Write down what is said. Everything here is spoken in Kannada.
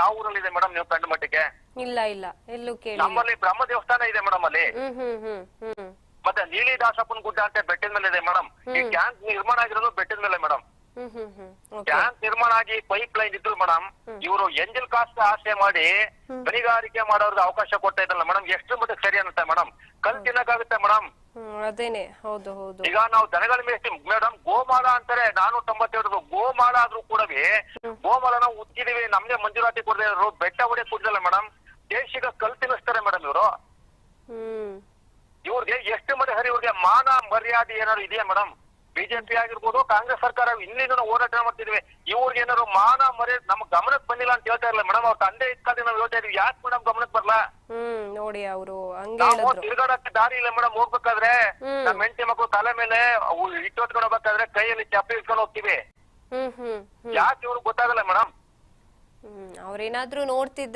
ಯಾವ ಊರಲ್ಲಿ ಮೇಡಮ್ ನೀವು ಕಂಡು ಮಟ್ಟಿಗೆ? ಇಲ್ಲ ಇಲ್ಲ. ಎಲ್ಲೂ ಕೇಳಿ. ನಮ್ಮಲ್ಲಿ ಬ್ರಹ್ಮ ದೇವಸ್ಥಾನ ಇದೆ ಮೇಡಮ್ ಅಲ್ಲಿ. ಹ್ಮ್ ಹ್ಮ್ ಹ್ಮ್ ಹ್ಮ್. ಮತ್ತೆ ನೀಲಿ ದಾಸಪ್ಪನ ಗುಡ್ಡ ಅಂತ ಬೆಟ್ಟದ ಮೇಲೆ ಇದೆ ಮೇಡಮ್. ಈ ಟ್ಯಾಂಕ್ ನಿರ್ಮಾಣ ಆಗಿರೋದು ಬೆಟ್ಟದ ಮೇಲೆ ಮೇಡಮ್. ಟ್ಯಾಂಕ್ ನಿರ್ಮಾಣ ಆಗಿ ಪೈಪ್ ಲೈನ್ ಇದ್ರು ಮೇಡಮ್ ಇವರು ಎಂಜಿಲ್ ಕಾಸ್ಟ್ ಆಸೆ ಮಾಡಿ ಗಣಿಗಾರಿಕೆ ಮಾಡೋರ್ಗೆ ಅವಕಾಶ ಕೊಡ್ತಾ ಇದ್ರಲ್ಲ ಮೇಡಮ್. ಎಷ್ಟು ಮಟ್ಟಿಗೆ ಸರಿ ಅನ್ನತ್ತೆ ಮೇಡಮ್. ಕಲ್ ತಿನ್ನಕ್ಕಾಗುತ್ತೆ ಮೇಡಮ್. ಅದೇನೆ. ಹೌದು ಹೌದು. ಈಗ ನಾವು ದನಗಳ ಮೇಲೆ ಮೇಡಮ್ ಗೋಮಾಳ ಅಂತಾರೆ. ನಾನು ತೊಂಬತ್ತೇಳು ಗೋಮಾಳ ಆದ್ರೂ ಕೂಡ ಗೋಮಾಳ ನಾವು ಉಚ್ಚಿದೀವಿ ನಮ್ಗೆ ಮಂಜೂರಾತಿ ಕೊಡದೆ ಇರೋರು ಬೆಟ್ಟ ಹೊಡೆ ಕೊಡ್ದಲ್ಲ ಮೇಡಮ್ ದೇಶಿಗ ಕಲ್ ತಿನ್ನಿಸ್ತಾರೆ ಮೇಡಮ್ ಇವರು. ಇವ್ರಿಗೆ ಎಷ್ಟು ಮನೆ ಹರಿ ಇವ್ರಿಗೆ ಮಾನ ಮರ್ಯಾದೆ ಏನಾದ್ರು ಇದೆಯಾ ಮೇಡಮ್ ಬಿಜೆಪಿ ಆಗಿರ್ಬೋದು ಕಾಂಗ್ರೆಸ್ ಸರ್ಕಾರ ಇನ್ನಿಂದ ನಾವು ಹೋರಾಟ ಮಾಡ್ತಿದ್ವಿ. ಇವ್ರಿಗೆ ಏನಾದ್ರು ಮಾನ ಮರ್ಯಾದೆ ನಮ್ ಗಮನಕ್ಕೆ ಬಂದಿಲ್ಲ ಅಂತ ಹೇಳ್ತಾ ಇರಲ್ಲ ಮೇಡಮ್ ಅವ್ರ ತಂದೆ ಇತ್ಕಾಲಿ ನಾವು ಹೇಳ್ತಾ ಇದೀವಿ. ಯಾಕೆ ಮೇಡಮ್ ಗಮನಕ್ಕೆ ಬರಲ್ಲ ನೋಡಿ ಅವರು ತಿರ್ಗಾಡಕ್ಕೆ ದಾರಿ ಇಲ್ಲ ಮೇಡಮ್ ಹೋಗ್ಬೇಕಾದ್ರೆ. ನಮ್ಮ ಹೆಂಡತಿ ಮಕ್ಕಳು ತಲೆ ಮೇಲೆ ಇಟ್ಟೊತ್ಕೊಂಡು ಹೋಗ್ಬೇಕಾದ್ರೆ ಕೈಯಲ್ಲಿ ಚಪ್ಪಲಿ ಇಟ್ಕೊಂಡು ಹೋಗ್ತೀವಿ. ಯಾಕೆ ಇವ್ರಿಗೆ ಗೊತ್ತಾಗಲ್ಲ ಮೇಡಮ್ ಅವ್ರೇನಾದ್ರೂ ನೋಡ್ತಿದ್ರೆ